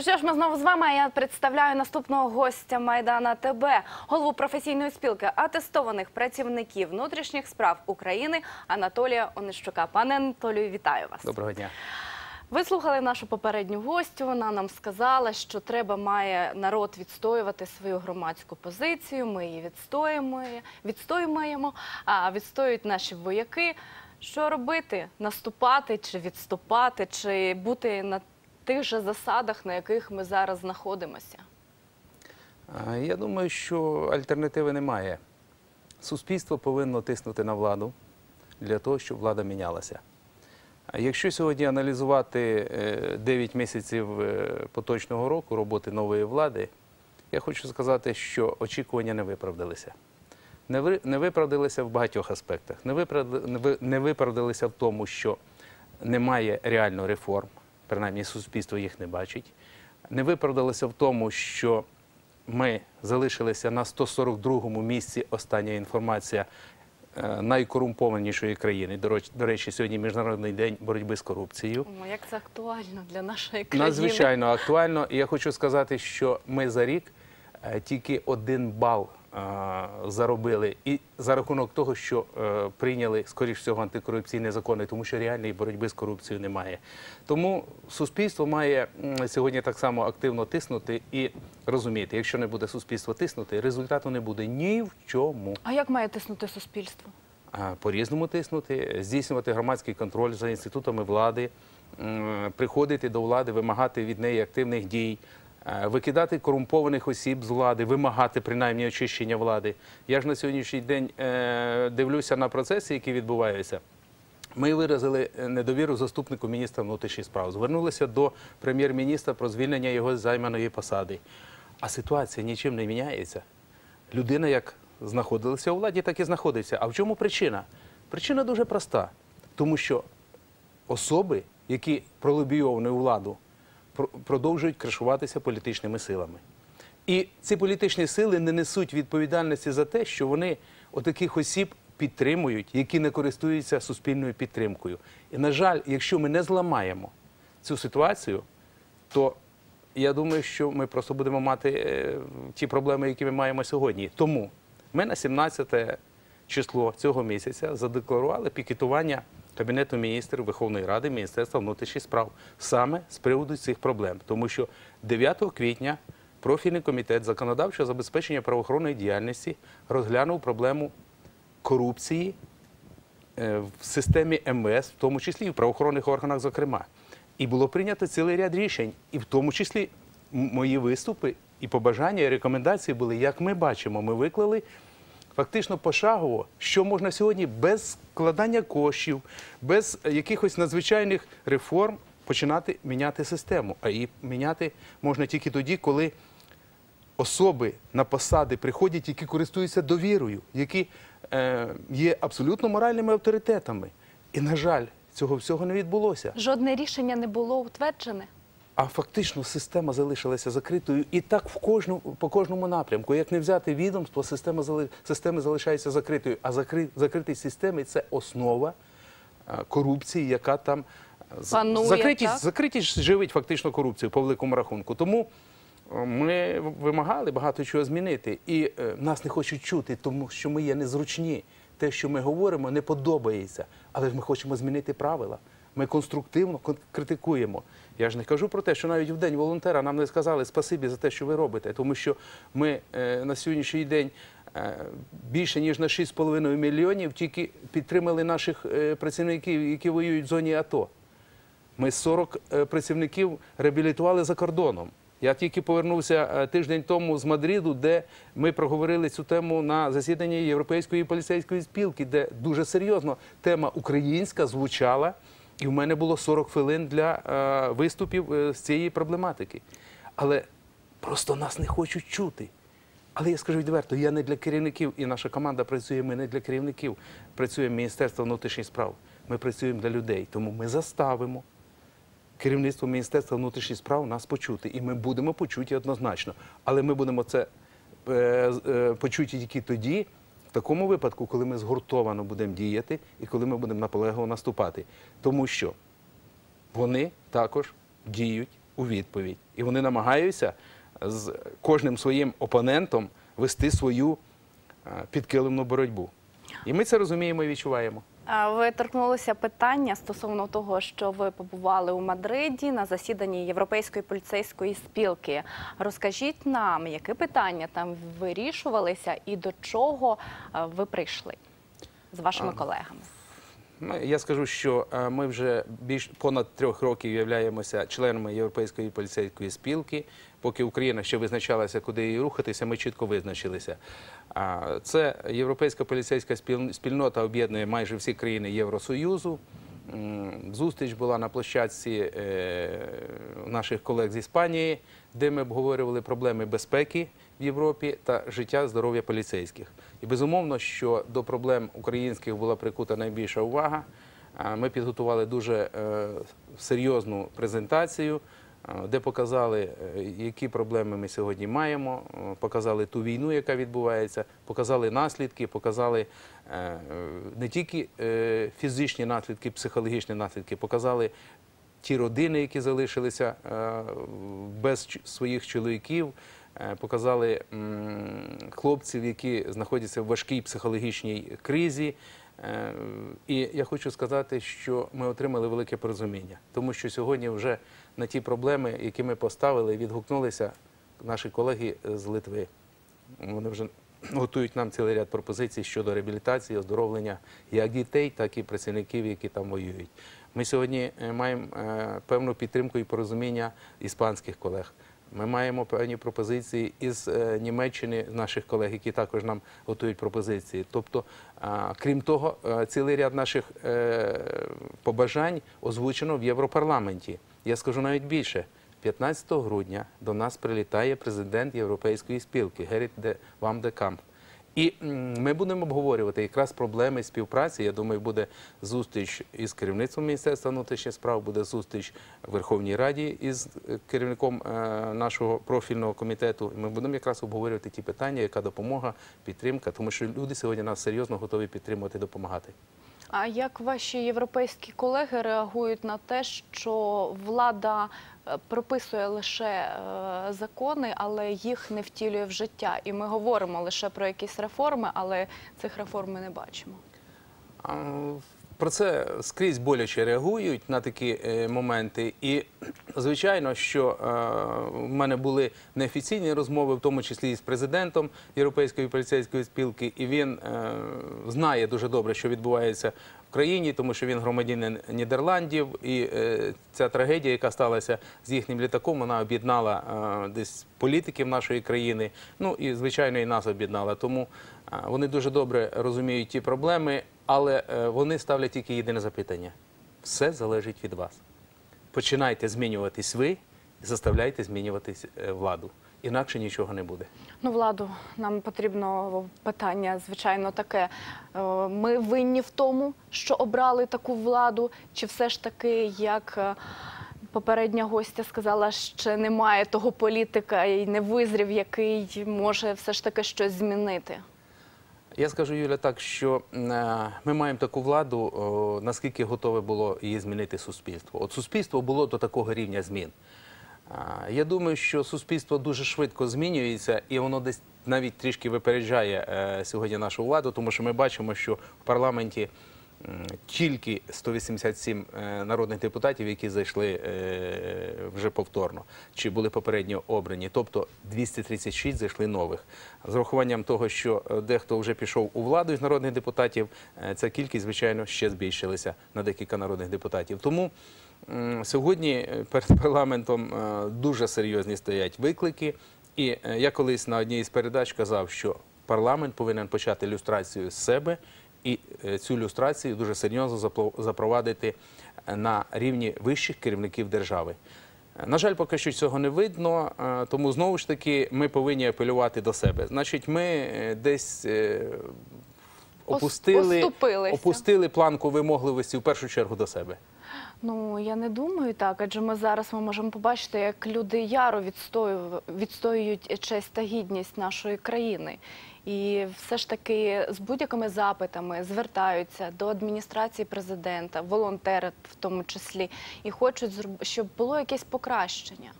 Ну що ж, ми знову з вами. Я представляю наступного гостя Майдана ТБ, голову професійної спілки атестованих працівників внутрішніх справ України Анатолія Онищука. Пане Анатолію, вітаю вас. Доброго дня. Ви слухали нашу попередню гостю. Вона нам сказала, що треба має народ відстоювати свою громадську позицію. Ми її відстоїмо, відстоюємо, а відстоюють наші вояки. Що робити? Наступати чи відступати, чи бути на тих же засадах, на яких ми зараз знаходимося? Я думаю, що альтернативи немає. Суспільство повинно тиснути на владу для того, щоб влада мінялася. Якщо сьогодні аналізувати е, 9 місяців е, поточного року роботи нової влади, я хочу сказати, що очікування не виправдалися. Не ви- виправдалися в багатьох аспектах. Не виправдалися в тому, що немає реально реформ, принаймні суспільство їх не бачить. Не виправдалися в тому, що ми залишилися на 142-му місці. Остання інформація е, найкорумпованішої країни. До речі, сьогодні міжнародний день боротьби з корупцією. О, як це актуально для нашої країни. Надзвичайно актуально. І я хочу сказати, що ми за рік е, тільки один бал заробили, і за рахунок того, що е, прийняли скоріш всього антикорупційні закони, тому що реальної боротьби з корупцією немає. Тому суспільство має сьогодні так само активно тиснути і розуміти, якщо не буде суспільство тиснути, результату не буде ні в чому. А як має тиснути суспільство? По-різному тиснути, здійснювати громадський контроль за інститутами влади, приходити до влади, вимагати від неї активних дій, викидати корумпованих осіб з влади, вимагати принаймні очищення влади. Я ж на сьогоднішній день е, дивлюся на процеси, які відбуваються. Ми виразили е, недовіру заступнику міністра внутрішніх справ. Звернулися до прем'єр-міністра про звільнення його з займаної посади. А ситуація нічим не міняється. Людина як знаходилася у владі, так і знаходиться. А в чому причина? Причина дуже проста. Тому що особи, які пролобійовані у владу, продовжують кришуватися політичними силами. І ці політичні сили не несуть відповідальності за те, що вони отаких осіб підтримують, які не користуються суспільною підтримкою. І, на жаль, якщо ми не зламаємо цю ситуацію, то я думаю, що ми просто будемо мати е, ті проблеми, які ми маємо сьогодні. Тому ми на 17 число цього місяця задекларували пікетування Кабінету міністрів Верховної Ради Міністерства внутрішніх справ саме з приводу цих проблем. Тому що 9 квітня профільний комітет законодавчого забезпечення правоохоронної діяльності розглянув проблему корупції е, в системі МВС, в тому числі і в правоохоронних органах, зокрема. І було прийнято цілий ряд рішень, і в тому числі мої виступи і побажання, і рекомендації були, як ми бачимо, ми виклали фактично пошагово, що можна сьогодні без складання коштів, без якихось надзвичайних реформ починати міняти систему. А її міняти можна тільки тоді, коли особи на посади приходять, які користуються довірою, які е, є абсолютно моральними авторитетами. І, на жаль, цього всього не відбулося. Жодне рішення не було утверджене. А фактично система залишилася закритою і так в кожну, по кожному напрямку. Як не взяти відомство, система, зали- система залишається закритою. А закри, закритість системи це основа е, корупції, яка там е, Панує, закритість, так? закритість живить фактично корупцію по великому рахунку. Тому е, ми вимагали багато чого змінити. І нас не хочуть чути, тому що ми є незручні. Те, що ми говоримо, не подобається. Але ж ми хочемо змінити правила. Ми конструктивно кон- критикуємо. Я ж не кажу про те, що навіть в день волонтера нам не сказали спасибі за те, що ви робите, тому що ми е, на сьогоднішній день е, більше ніж на 6,5 мільйонів тільки підтримали наших е, працівників, які воюють в зоні АТО. Ми 40 е, працівників реабілітували за кордоном. Я тільки повернувся тиждень тому з Мадриду, де ми проговорили цю тему на засіданні Європейської поліцейської спілки, де дуже серйозно тема українська звучала, і в мене було 40 хвилин для е, виступів е, з цієї проблематики. Але просто нас не хочуть чути. Але я скажу відверто, я не для керівників, і наша команда працює. Ми не для керівників. Працює Міністерство внутрішніх справ. Ми працюємо для людей. Тому ми заставимо керівництво Міністерства внутрішніх справ нас почути. І ми будемо почуті однозначно. Але ми будемо це е, почуті тільки тоді, в такому випадку, коли ми згуртовано будемо діяти і коли ми будемо наполегливо наступати. Тому що вони також діють у відповідь. І вони намагаються з кожним своїм опонентом вести свою е, підкилимну боротьбу. І ми це розуміємо і відчуваємо. Ви торкнулися питання стосовно того, що ви побували у Мадриді на засіданні Європейської поліцейської спілки. Розкажіть нам, які питання там вирішувалися і до чого ви прийшли з вашими колегами? Ми- Я скажу, що е, ми вже більш понад трьох років являємося членами Європейської поліцейської спілки. Поки Україна ще визначалася, куди їй рухатися, ми чітко визначилися. Це європейська поліцейська спільнота об'єднує майже всі країни Євросоюзу. Зустріч була на площадці е, наших колег з Іспанії, де ми обговорювали проблеми безпеки в Європі та життя здоров'я поліцейських. І безумовно, що до проблем українських була прикута найбільша увага. Ми підготували дуже е, серйозну презентацію, е, де показали, е, які проблеми ми сьогодні маємо, показали ту війну, яка відбувається, показали наслідки, показали не тільки фізичні наслідки, психологічні наслідки, показали ті родини, які залишилися без своїх чоловіків, показали хлопців, які знаходяться в важкій психологічній кризі. Е, І я хочу сказати, що ми отримали велике порозуміння, тому що сьогодні вже на ті проблеми, які ми поставили, відгукнулися наші колеги з Литви. Вони вже готують нам цілий ряд пропозицій щодо реабілітації, оздоровлення як дітей, так і працівників, які там воюють. Ми сьогодні е, маємо е, певну підтримку і порозуміння іспанських колег. Ми маємо певні пропозиції із е, Німеччини, наших колег, які також нам готують пропозиції. Тобто, крім того, е, цілий ряд наших е, побажань озвучено в Європарламенті. Я скажу навіть більше. 15 грудня до нас прилітає президент Європейської спілки Геріт де Вам де Камп. І ми будемо обговорювати якраз проблеми співпраці. Я думаю, буде зустріч із керівництвом Міністерства внутрішніх справ, буде зустріч в Верховній Раді із е, керівником е, нашого профільного комітету. Ми будемо якраз обговорювати ті питання, яка допомога, підтримка, тому що люди сьогодні нас серйозно готові підтримувати, допомагати. А як ваші європейські колеги реагують на те, що влада прописує лише е, закони, але їх не втілює в життя? І ми говоримо лише про якісь реформи, але цих реформ ми не бачимо. Про це скрізь боляче реагують на такі е, моменти. І звичайно, що е, в мене були неофіційні розмови, в тому числі і з президентом Європейської поліцейської спілки, і він знає дуже добре, що відбувається країні, тому що він громадянин Нідерландів, і е, ця трагедія, яка сталася з їхнім літаком, вона об'єднала е, десь політиків нашої країни. Ну і звичайно, і нас об'єднала. Тому е, вони дуже добре розуміють ті проблеми, але вони ставлять тільки єдине запитання: все залежить від вас. Починайте змінюватись ви і заставляйте змінюватись владу. Інакше нічого не буде. Ну, владу, нам потрібно питання, звичайно, таке. Е, Ми винні в тому, що обрали таку владу, чи все ж таки, як е, попередня гостя сказала, ще немає того політика і не визрів, який може все ж таки щось змінити. Я скажу, Юля, так, що е, ми маємо таку владу, наскільки готове було її змінити суспільство. От суспільство було до такого рівня змін. Я думаю, що суспільство дуже швидко змінюється, і воно десь навіть трішки випереджає е, сьогодні нашу владу, тому що ми бачимо, що в парламенті тільки 187 е, народних депутатів, які зайшли е, вже повторно, чи були попередньо обрані, тобто 236 зайшли нових. З урахуванням того, що дехто вже пішов у владу із народних депутатів, ця кількість, звичайно, ще збільшилася на декілька народних депутатів. Тому сьогодні е, перед парламентом е, дуже серйозні стоять виклики. І е, я колись на одній із передач казав, що парламент повинен почати люстрацію з себе і цю люстрацію дуже серйозно запровадити на рівні вищих керівників держави. На жаль, поки що цього не видно, тому знову ж таки ми повинні апелювати до себе. Значить, ми десь опустили, Оступилися. опустили планку вимогливості в першу чергу до себе. Ну я не думаю так, адже ми зараз ми можемо побачити, як люди яро відстоюють честь та гідність нашої країни. І все ж таки з будь-якими запитами звертаються до адміністрації президента, волонтери в тому числі, і хочуть, щоб було якесь покращення.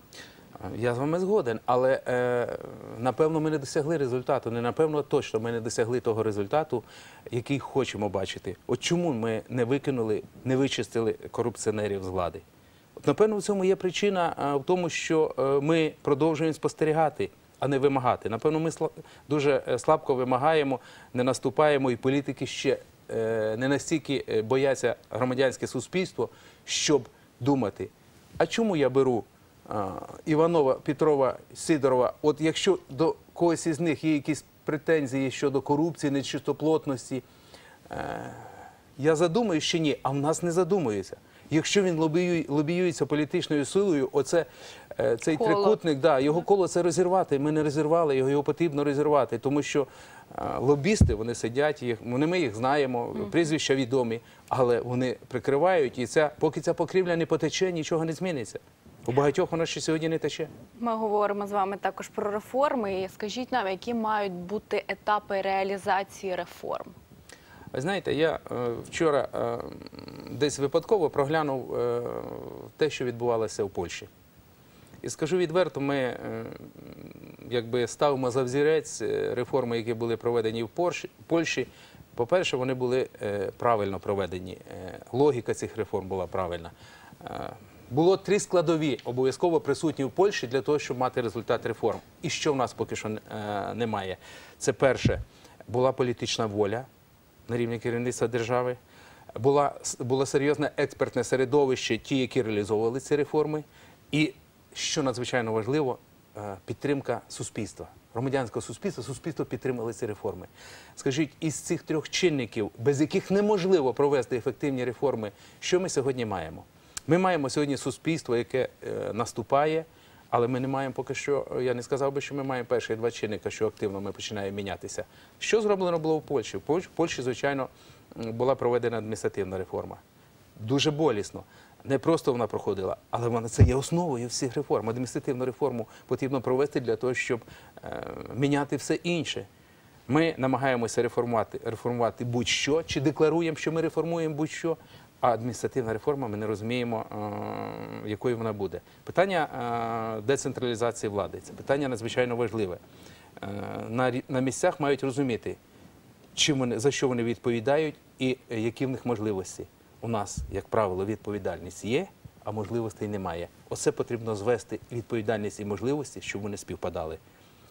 Я з вами згоден, але е, напевно ми не досягли результату. Не напевно, точно ми не досягли того результату, який хочемо бачити. От чому ми не викинули, не вичистили корупціонерів з влади? От напевно, в цьому є причина е, в тому, що е, ми продовжуємо спостерігати, а не вимагати. Напевно, ми сла- дуже е, слабко вимагаємо, не наступаємо, і політики ще е, не настільки е, бояться громадянське суспільство, щоб думати, а чому я беру Іванова, Петрова, Сидорова, от якщо до когось із них є якісь претензії щодо корупції, нечистоплотності, е, я задумаю, що ні, а в нас не задумується. Якщо він лобіює, лобіюється політичною силою, оце е, цей Коло. трикутник, да, його коло це розірвати. Ми не розірвали його, його потрібно розірвати, тому що е, лобісти вони сидять, їх вони ми їх знаємо, прізвища відомі, але вони прикривають, і ця поки ця покрівля не потече, нічого не зміниться. У багатьох вона ще сьогодні не тече. Ми говоримо з вами також про реформи. І скажіть нам, які мають бути етапи реалізації реформ? Ви знаєте, я е, вчора е, десь випадково проглянув е, те, що відбувалося в Польщі. І скажу відверто, ми якби ставимо за взірець реформи, які були проведені в Польщі. По-перше, вони були правильно проведені. Логіка цих реформ була правильна. Було три складові обов'язково присутні в Польщі для того, щоб мати результат реформ. І що в нас поки що е, немає. Це перше, була політична воля на рівні керівництва держави. Була, було серйозне експертне середовище, ті, які реалізовували ці реформи. І, що надзвичайно важливо, е, підтримка суспільства, громадянського суспільства, суспільство підтримали ці реформи. Скажіть, із цих трьох чинників, без яких неможливо провести ефективні реформи, що ми сьогодні маємо? Ми маємо сьогодні суспільство, яке е, наступає, але ми не маємо поки що. е, Я не сказав би, що ми маємо перші два чинника, що активно ми починаємо мінятися. Що зроблено було в Польщі? В Польщі, звичайно, була проведена адміністративна реформа. Дуже болісно. Не просто вона проходила, але вона це є основою всіх реформ. Адміністративну реформу потрібно провести для того, щоб е, міняти все інше. Ми намагаємося реформувати, реформувати будь-що, чи декларуємо, що ми реформуємо будь-що, а адміністративна реформа ми не розуміємо, е, якою вона буде. Питання е, децентралізації влади це питання надзвичайно важливе. Е, на, місцях мають розуміти, за що вони відповідають і які в них можливості. У нас, як правило, відповідальність є, а можливостей немає. Оце потрібно звести відповідальність і можливості, щоб вони співпадали.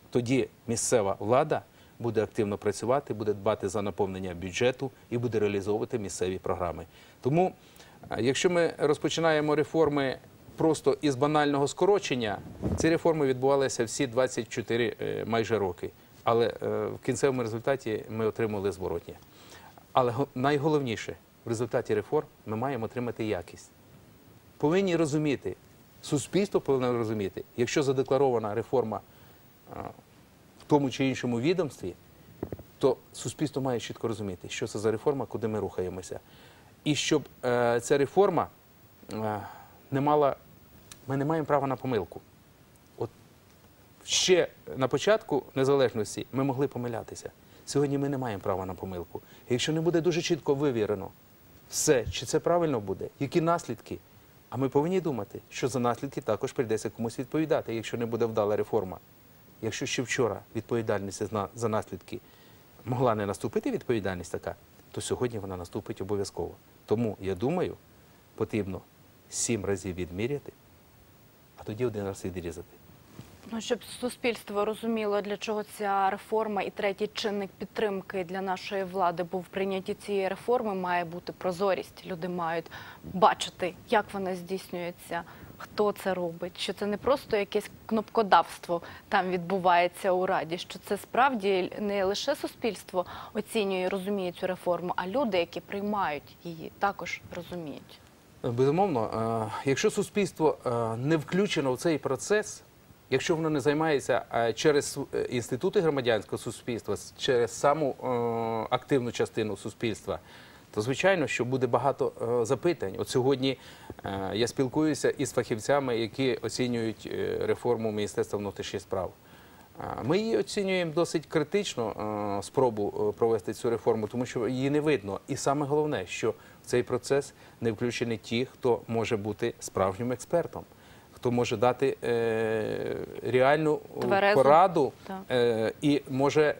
Тоді місцева влада буде активно працювати, буде дбати за наповнення бюджету і буде реалізовувати місцеві програми. Тому, е, якщо ми розпочинаємо реформи просто із банального скорочення, ці реформи відбувалися всі 24 е, майже роки. Але е, в кінцевому результаті ми отримали зворотнє. Але найголовніше в результаті реформ ми маємо отримати якість. Повинні розуміти, суспільство повинно розуміти, якщо задекларована реформа тому чи іншому відомстві, то суспільство має чітко розуміти, що це за реформа, куди ми рухаємося. І щоб е, ця реформа е, не мала, ми не маємо права на помилку. От ще на початку незалежності ми могли помилятися. Сьогодні ми не маємо права на помилку. Якщо не буде дуже чітко вивірено все, чи це правильно буде, які наслідки. А ми повинні думати, що за наслідки також прийдеться комусь відповідати, якщо не буде вдала реформа. Якщо ще вчора відповідальність за- наслідки могла не наступити відповідальність така, то сьогодні вона наступить обов'язково. Тому я думаю, потрібно сім разів відміряти, а тоді один раз відрізати. Ну, щоб суспільство розуміло, для чого ця реформа і третій чинник підтримки для нашої влади був в прийнятті цієї реформи, має бути прозорість. Люди мають бачити, як вона здійснюється, хто це робить. Що це не просто якесь кнопкодавство там відбувається у раді, що це справді не лише суспільство оцінює і розуміє цю реформу, а люди, які приймають її, також розуміють. Безумовно, е, якщо суспільство е, не включено в цей процес, якщо воно не займається е, через е, інститути громадянського суспільства, через саму е, активну частину суспільства, то звичайно, що буде багато е, запитань. От сьогодні е, я спілкуюся із фахівцями, які оцінюють е, реформу Міністерства внутрішніх справ. Ми її оцінюємо досить критично спробу провести цю реформу, тому що її не видно. І саме головне, що в цей процес не включені ті, хто може бути справжнім експертом, хто може дати е, реальну е, Тверезу. пораду Так. е, і може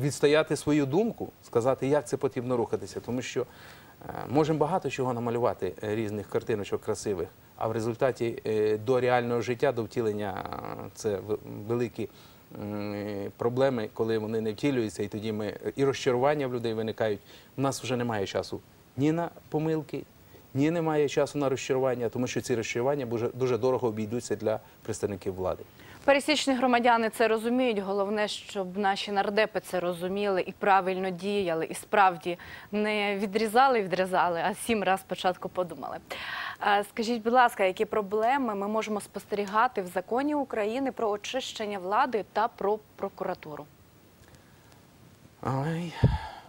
відстояти свою думку, сказати, як це потрібно рухатися, тому що можемо багато чого намалювати різних картиночок красивих, а в результаті до реального життя, до втілення це великі проблеми, коли вони не втілюються, і тоді ми і розчарування в людей виникають. У нас вже немає часу ні на помилки. Ні, немає часу на розчарування, тому що ці розчарування дуже, дорого обійдуться для представників влади. Пересічні громадяни це розуміють. Головне, щоб наші нардепи це розуміли і правильно діяли, і справді не відрізали, і відрізали, а сім раз спочатку подумали. Е, Скажіть, будь ласка, які проблеми ми можемо спостерігати в законі України про очищення влади та про прокуратуру? Ой.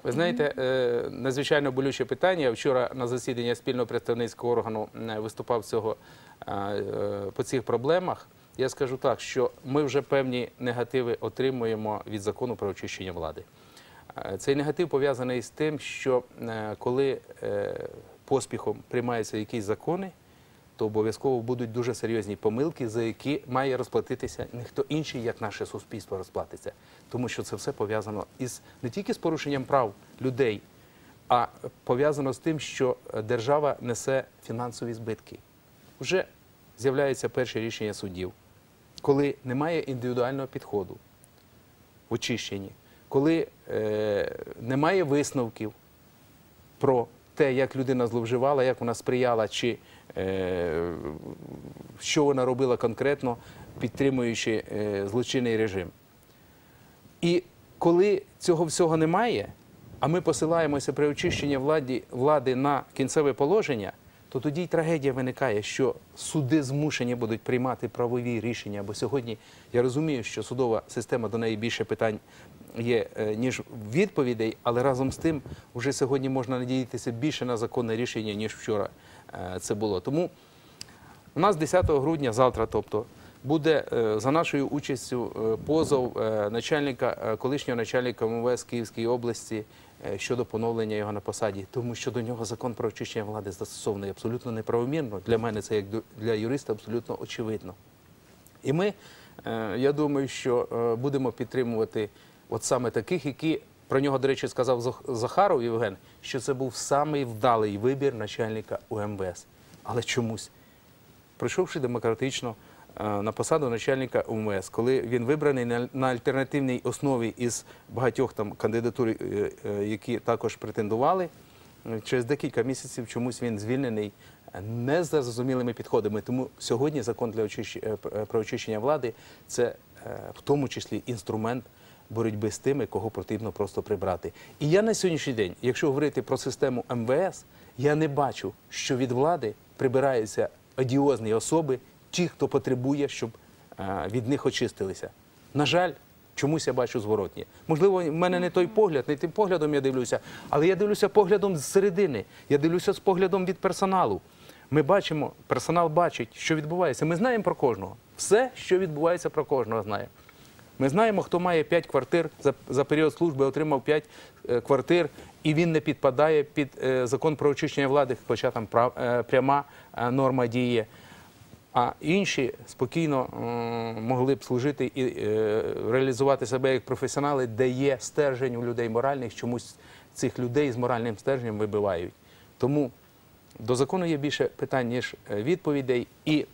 Ви знаєте, е, надзвичайно болюче питання. Вчора на засіданні спільного представницького органу виступав цього е, е, по цих проблемах. Я скажу так, що ми вже певні негативи отримуємо від закону про очищення влади. Цей негатив пов'язаний з тим, що коли поспіхом приймаються якісь закони, то обов'язково будуть дуже серйозні помилки, за які має розплатитися ніхто інший, як наше суспільство розплатиться. Тому що це все пов'язано із не тільки з порушенням прав людей, а пов'язано з тим, що е, держава несе фінансові збитки. Вже з'являються перші рішення суддів, коли немає індивідуального підходу в очищенні, коли е, немає висновків про те, як людина зловживала, як вона сприяла, чи е, що вона робила конкретно, підтримуючи е, злочинний режим. І коли цього всього немає, а ми посилаємося при очищенні владі, влади на кінцеве положення, то тоді й трагедія виникає, що суди змушені будуть приймати правові рішення. Бо сьогодні я розумію, що судова система до неї більше питань є, е, ніж відповідей, але разом з тим вже сьогодні можна надіятися більше на законне рішення, ніж вчора е, це було. Тому у нас 10 грудня, завтра, тобто, буде е, за нашою участю е, позов е, начальника, колишнього начальника МВС Київської області щодо поновлення його на посаді, тому що до нього закон про очищення влади застосований абсолютно неправомірно. Для мене це як для юриста абсолютно очевидно. І ми, я думаю, що будемо підтримувати от саме таких, які про нього, до речі, сказав Зах- Захаров Євген, що це був самий вдалий вибір начальника УМВС. Але чомусь, пройшовши демократично на посаду начальника УМВС, коли він вибраний на на альтернативній основі із багатьох там кандидатур, е, е, які також претендували, е, через декілька місяців чомусь він звільнений е, не з зрозумілими підходами. Тому сьогодні закон для очищ... е, п- е, про очищення влади це е, в тому числі інструмент боротьби з тими, кого потрібно просто прибрати. І я на сьогоднішній день, якщо говорити про систему МВС, я не бачу, що від влади прибираються одіозні особи, ті, хто потребує, щоб е, від них очистилися. На жаль, чомусь я бачу зворотнє. Можливо, в мене не той погляд, не тим поглядом я дивлюся, але я дивлюся поглядом з середини, я дивлюся з поглядом від персоналу. Ми бачимо, персонал бачить, що відбувається. Ми знаємо про кожного. Все, що відбувається про кожного, знаємо. Ми знаємо, хто має 5 квартир за, за період служби, отримав 5 е, квартир, і він не підпадає під е, закон про очищення влади, хоча там прав, е, пряма е, норма діє. А інші спокійно могли б служити і е, реалізувати себе як професіонали, де є стержень у людей моральних, чомусь цих людей з моральним стержнем вибивають. Тому до закону є більше питань, ніж е, відповідей. І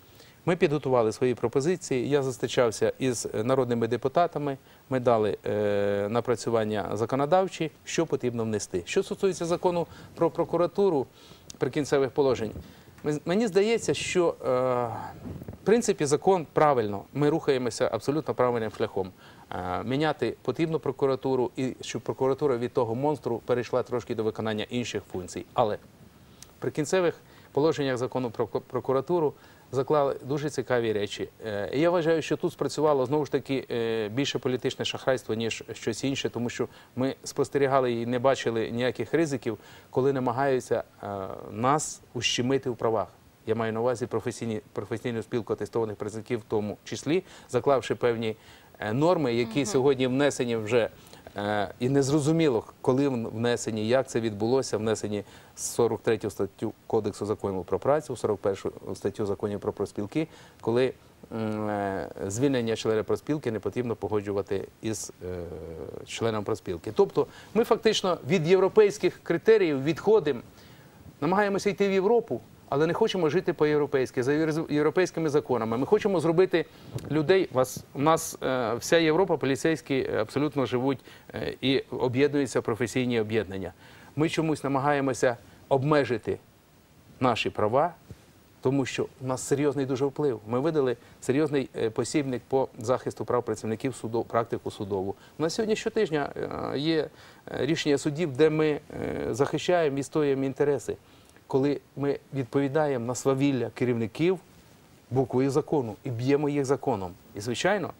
ми підготували свої пропозиції. Я зустрічався із народними депутатами. Ми дали е, напрацювання законодавчі, що потрібно внести. Що стосується закону про прокуратуру прикінцевих положень, мені здається, що е, в принципі закон правильно. Ми рухаємося абсолютно правильним шляхом. Е, міняти потрібно прокуратуру, і щоб прокуратура від того монстру перейшла трошки до виконання інших функцій. Але при кінцевих положеннях закону про прокуратуру заклали дуже цікаві речі. Е, Я вважаю, що тут спрацювало знову ж таки е, більше політичне шахрайство, ніж щось інше, тому що ми спостерігали і не бачили ніяких ризиків, коли намагаються е, нас ущемити в правах. Я маю на увазі професійні, професійну спілку атестованих працівників, в тому числі, заклавши певні норми, які сьогодні внесені вже і незрозуміло, коли внесені, як це відбулося, внесені з 43 статтю Кодексу законів про працю, 41 статтю законів про проспілки, коли е, звільнення члена проспілки не потрібно погоджувати із е, членом проспілки. Тобто ми фактично від європейських критеріїв відходимо намагаємося йти в Європу, але не хочемо жити по-європейськи, за європейськими законами. Ми хочемо зробити людей. Вас у нас е, вся Європа, поліцейські абсолютно живуть е, і об'єднуються професійні об'єднання. Ми чомусь намагаємося обмежити наші права. Тому що у нас серйозний дуже вплив. Ми видали серйозний е, посібник по захисту прав працівників суду, практику судову. У нас сьогодні щотижня е, є е, рішення судів, де ми е, захищаємо, відстоюємо інтереси, коли ми відповідаємо на свавілля керівників буквою закону і б'ємо їх законом. І, звичайно,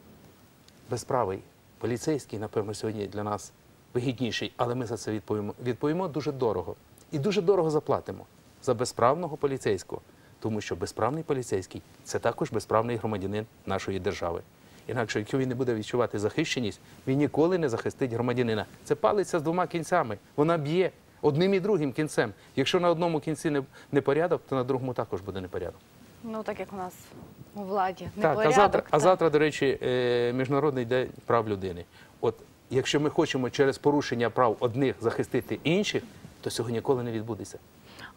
безправий поліцейський, напевно, сьогодні для нас вигідніший, але ми за це відповімо. Відповімо дуже дорого. І дуже дорого заплатимо за безправного поліцейського, тому що безправний поліцейський це також безправний громадянин нашої держави. Інакше, якщо він не буде відчувати захищеність, він ніколи не захистить громадянина. Це палиця з двома кінцями. Вона б'є одним і другим кінцем. Якщо на одному кінці не, не порядок, то на другому також буде непорядок. Ну так як у нас у владі Так, а непорядок. завтра, а завтра, до речі, е, Міжнародний день прав людини. От якщо ми хочемо через порушення прав одних захистити інших, то цього ніколи не відбудеться.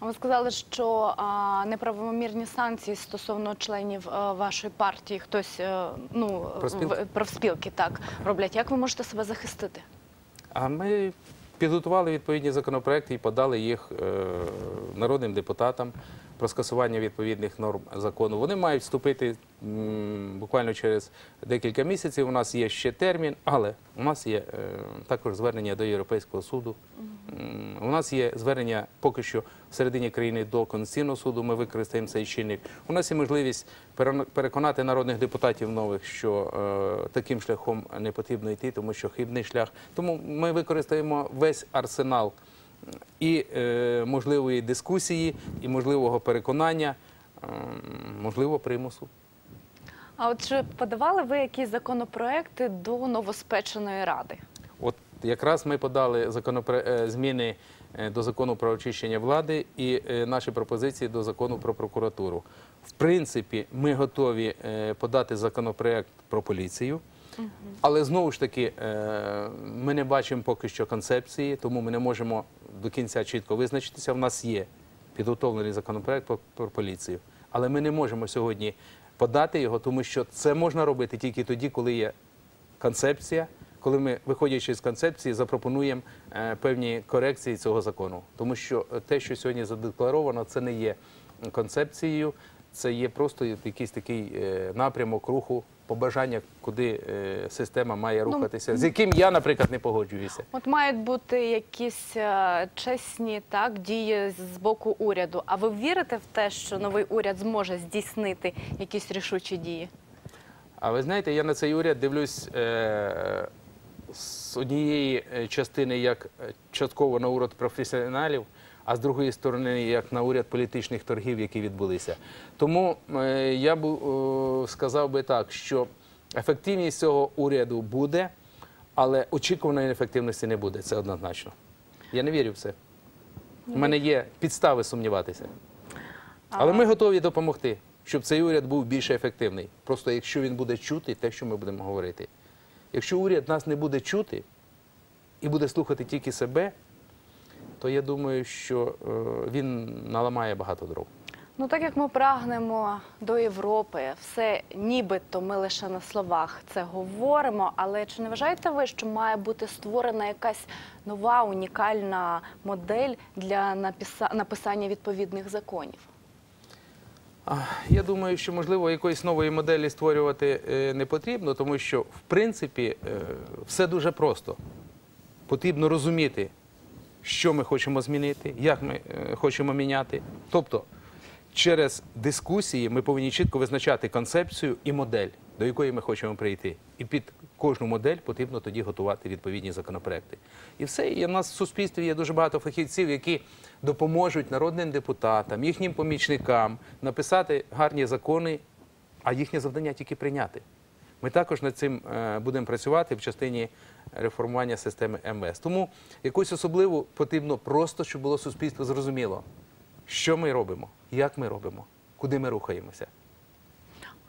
А ви сказали, що а, неправомірні санкції стосовно членів а, вашої партії хтось е, ну Профспілки? в- профспілки так роблять. Як ви можете себе захистити? А ми підготували відповідні законопроекти і подали їх е, народним депутатам про скасування відповідних норм закону. Вони мають вступити буквально через декілька місяців. У нас є ще термін, але у нас є е, також звернення до Європейського суду. У нас є звернення поки що всередині країни до Конституційного суду. Ми використаємо цей чинник. У нас є можливість переконати народних депутатів нових, що е, таким шляхом не потрібно йти, тому що хибний шлях. Тому ми використаємо весь арсенал і е, можливої дискусії, і можливого переконання, е, можливо, примусу. А от чи подавали ви якісь законопроекти до новоспеченої ради? От якраз ми подали законопро... е, зміни до закону про очищення влади і наші пропозиції до закону про прокуратуру. В принципі, ми готові подати законопроект про поліцію. Але знову ж таки, е, ми не бачимо поки що концепції, тому ми не можемо до кінця чітко визначитися. У нас є підготовлений законопроект про, поліцію, але ми не можемо сьогодні подати його, тому що це можна робити тільки тоді, коли є концепція, коли ми, виходячи з концепції, запропонуємо е, певні корекції цього закону. Тому що е, те, що сьогодні задекларовано, це не є концепцією, це є просто якийсь такий напрямок руху, побажання, куди е, система має рухатися, з яким я, наприклад, не погоджуюся. От мають бути якісь е, чесні так дії з боку уряду. А ви вірите в те, що новий уряд зможе здійснити якісь рішучі дії? А ви знаєте, я на цей уряд дивлюсь е, з однієї частини як частково на уряд професіоналів, а з другої сторони як на уряд політичних торгів, які відбулися. Тому е, я б е, сказав би так, що ефективність цього уряду буде, але очікуваної ефективності не буде. Це однозначно. Я не вірю в це. У мене є підстави сумніватися. Але ми готові допомогти, щоб цей уряд був більш ефективний. Просто якщо він буде чути те, що ми будемо говорити. Якщо уряд нас не буде чути і буде слухати тільки себе, то я думаю, що е, він наламає багато дров. Ну так як ми прагнемо до Європи, все нібито ми лише на словах це говоримо. Але чи не вважаєте ви, що має бути створена якась нова унікальна модель для написа- написання відповідних законів? Я думаю, що можливо якоїсь нової моделі створювати е, не потрібно, тому що в принципі е, все дуже просто. Потрібно розуміти, що ми хочемо змінити, як ми е, хочемо міняти. Тобто, через дискусії ми повинні чітко визначати концепцію і модель, до якої ми хочемо прийти. І під кожну модель потрібно тоді готувати відповідні законопроекти. І все. І в нас в суспільстві є дуже багато фахівців, які допоможуть народним депутатам, їхнім помічникам написати гарні закони, а їхнє завдання тільки прийняти. Ми також над цим е, будемо працювати в частині реформування системи МВС. Тому якусь особливу потрібно просто, щоб було суспільство зрозуміло, що ми робимо, як ми робимо, куди ми рухаємося.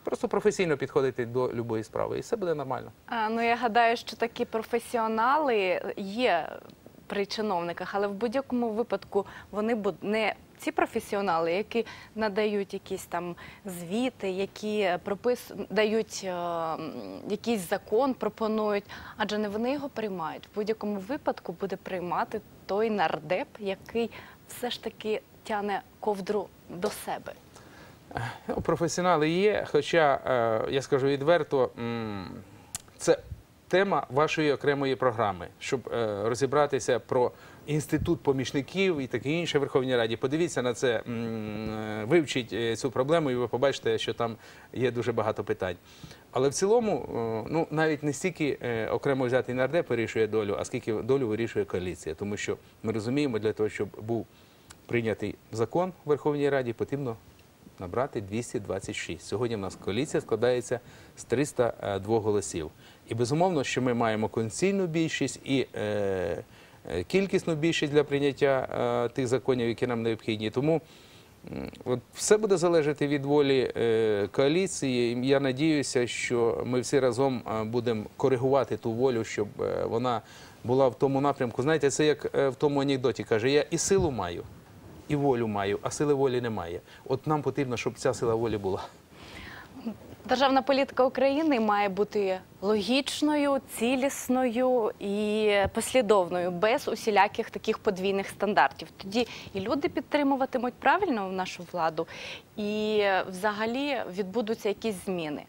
Просто професійно підходити до будь-якої справи, і все буде нормально. А, ну я гадаю, що такі професіонали є при чиновниках, але в будь-якому випадку вони не ці професіонали, які надають якісь там звіти, які пропис... дають е, якийсь закон, пропонують, адже не вони його приймають. В будь-якому випадку буде приймати той нардеп, який все ж таки тяне ковдру до себе. Ну, професіонали є, хоча е, я скажу відверто, це тема вашої окремої програми, щоб е, розібратися про інститут помічників і таке інше в Верховній Раді. Подивіться на це, е, вивчіть е, цю проблему, і ви побачите, що там є дуже багато питань. Але в цілому, е, ну навіть не стільки окремо взятий нардеп вирішує долю, а скільки долю вирішує коаліція, тому що ми розуміємо, для того, щоб був прийнятий закон в Верховній Раді, потрібно набрати 226. Сьогодні в нас коаліція складається з 302 голосів. І безумовно, що ми маємо конституційну більшість і е, кількісну більшість для прийняття е, тих законів, які нам необхідні. Тому все буде залежати від волі е, коаліції. Я надіюся, що ми всі разом е, будемо коригувати ту волю, щоб е, вона була в тому напрямку. Знаєте, це як е, в тому анекдоті каже: я і силу маю і волю маю, а сили волі немає. От нам потрібно, щоб ця сила волі була. Державна політика України має бути логічною, цілісною і послідовною, без усіляких таких подвійних стандартів. Тоді і люди підтримуватимуть правильно нашу владу, і взагалі відбудуться якісь зміни.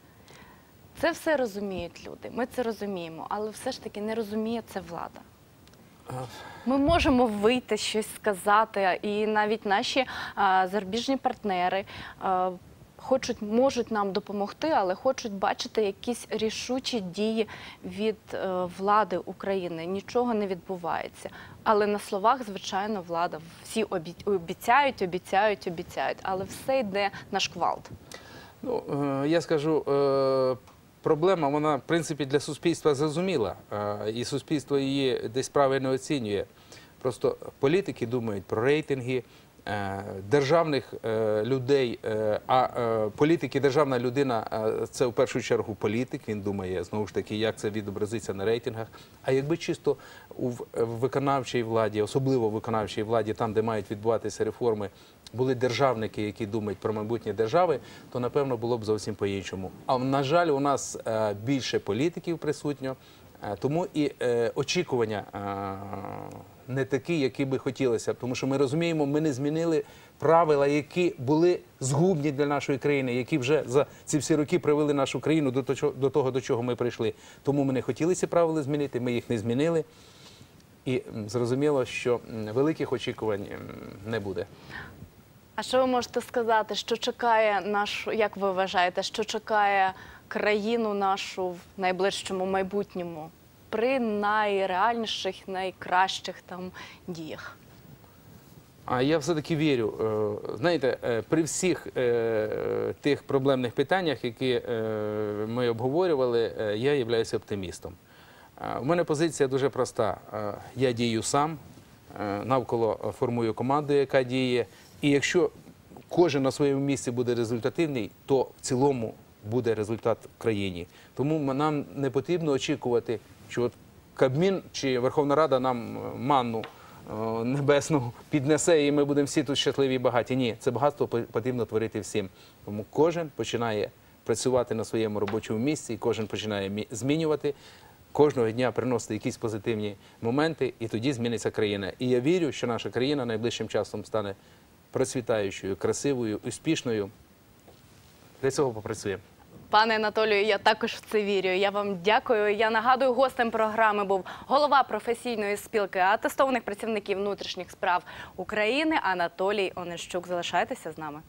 Це все розуміють люди. Ми це розуміємо, але все ж таки не розуміє це влада. Ми можемо вийти щось сказати, і навіть наші а, зарубіжні партнери а, хочуть, можуть нам допомогти, але хочуть бачити якісь рішучі дії від е, влади України. Нічого не відбувається. Але на словах, звичайно, влада всі обіцяють, обіцяють, обіцяють, але все йде на шквалт. Ну, е, я скажу, е, проблема, вона, в принципі, для суспільства зрозуміла, і суспільство її десь правильно оцінює. Просто політики думають про рейтинги. Е, Державних е, людей, е, а політики, державна людина це в першу чергу політик. Він думає знову ж таки, як це відобразиться на рейтингах. А якби чисто у виконавчій владі, особливо в виконавчій владі, там, де мають відбуватися реформи, були державники, які думають про майбутнє держави, то напевно було б зовсім по-іншому. А на жаль, у нас більше політиків присутньо, тому і очікування не такі, які би хотілося. Тому що ми розуміємо, ми не змінили правила, які були згубні для нашої країни, які вже за ці всі роки привели нашу країну до того, до чого ми прийшли. Тому ми не хотіли ці правила змінити, ми їх не змінили. І зрозуміло, що великих очікувань не буде. А що ви можете сказати, що чекає нашу, як ви вважаєте, що чекає країну нашу в найближчому майбутньому при найреальніших, найкращих там діях? А я все-таки вірю. Е, Знаєте, е, при всіх е, тих проблемних питаннях, які ми обговорювали, я являюся оптимістом. У мене позиція дуже проста. Я дію сам, навколо формую команду, яка діє. І якщо кожен на своєму місці буде результативний, то в цілому буде результат в країні. Тому нам не потрібно очікувати, що от Кабмін чи Верховна Рада нам е, манну е, небесну піднесе, і ми будемо всі тут щасливі і багаті. Ні, це багатство потрібно творити всім. Тому кожен починає працювати на своєму робочому місці, і кожен починає змінювати. Кожного дня приносити якісь позитивні моменти, і тоді зміниться країна. І я вірю, що наша країна найближчим часом стане процвітаючою, красивою, успішною. Для цього попрацюємо. Пане Анатолію, я також в це вірю. Я вам дякую. Я нагадую, гостем програми був голова професійної спілки атестованих працівників внутрішніх справ України Анатолій Онищук. Залишайтеся з нами.